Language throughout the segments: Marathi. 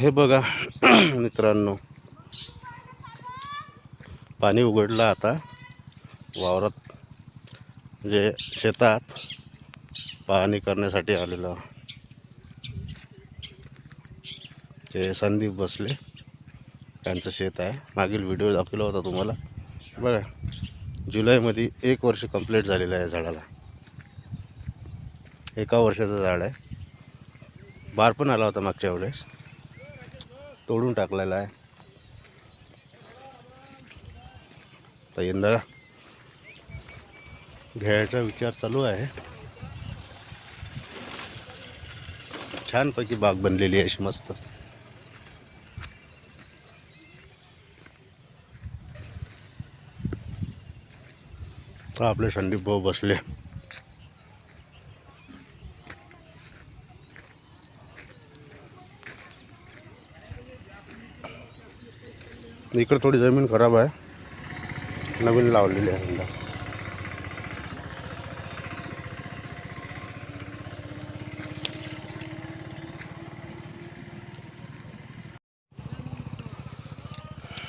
हे बघा मित्रांनो. पाणी उघडलं आता. वावरात जे शेतात पाहणी करण्यासाठी आलेलं. ते संदीप बसले त्यांचं शेत आहे. मागील व्हिडिओ दाखवला होता तुम्हाला. बघा जुलैमध्ये एक वर्ष कंप्लीट झालेलं आहे झाडाला. एका वर्षाचं झाड आहे. बार पण आला होता मागच्या वेळेस. तोडून टाकलेला आहे. तर यंदा घ्यायचा विचार चालू आहे. छानपैकी बाग बनलेली आहे अशी मस्त. तर आपले संदीप भाऊ बसले. इकडे थोडी जमीन खराब आहे. नवीन लावलेली आहे यंदा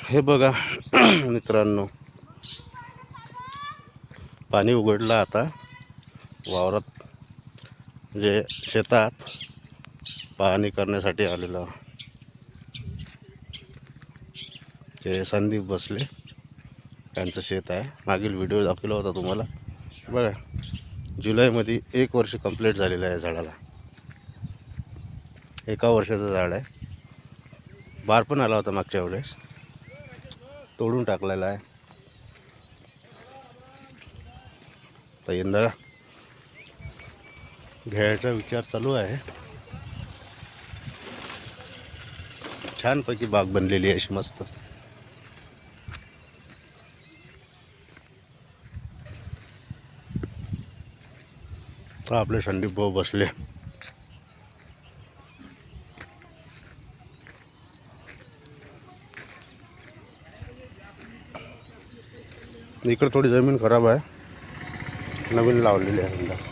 हे बघा मित्रांनो. पाणी उघडलं आता. वावरात जे शेतात पाहणी करण्यासाठी आलेलं ते संदीप बसले त्यांचं शेत आहे. मागील व्हिडिओ दाखवला होता तुम्हाला. बघा जुलैमध्ये एक वर्ष कंप्लीट झालेलं आहे झाडाला. एका वर्षाचं झाड आहे. बार पण आला होता मागच्या वेळेस. तोडून टाकलेला आहे. तर यंदा घ्यायचा विचार चालू आहे. छानपैकी बाग बनलेली आहे अशी मस्त. आता आपले संदीप भाऊ बसले. इकडे थोडी जमीन खराब आहे. नवीन लावलेली आहे समजा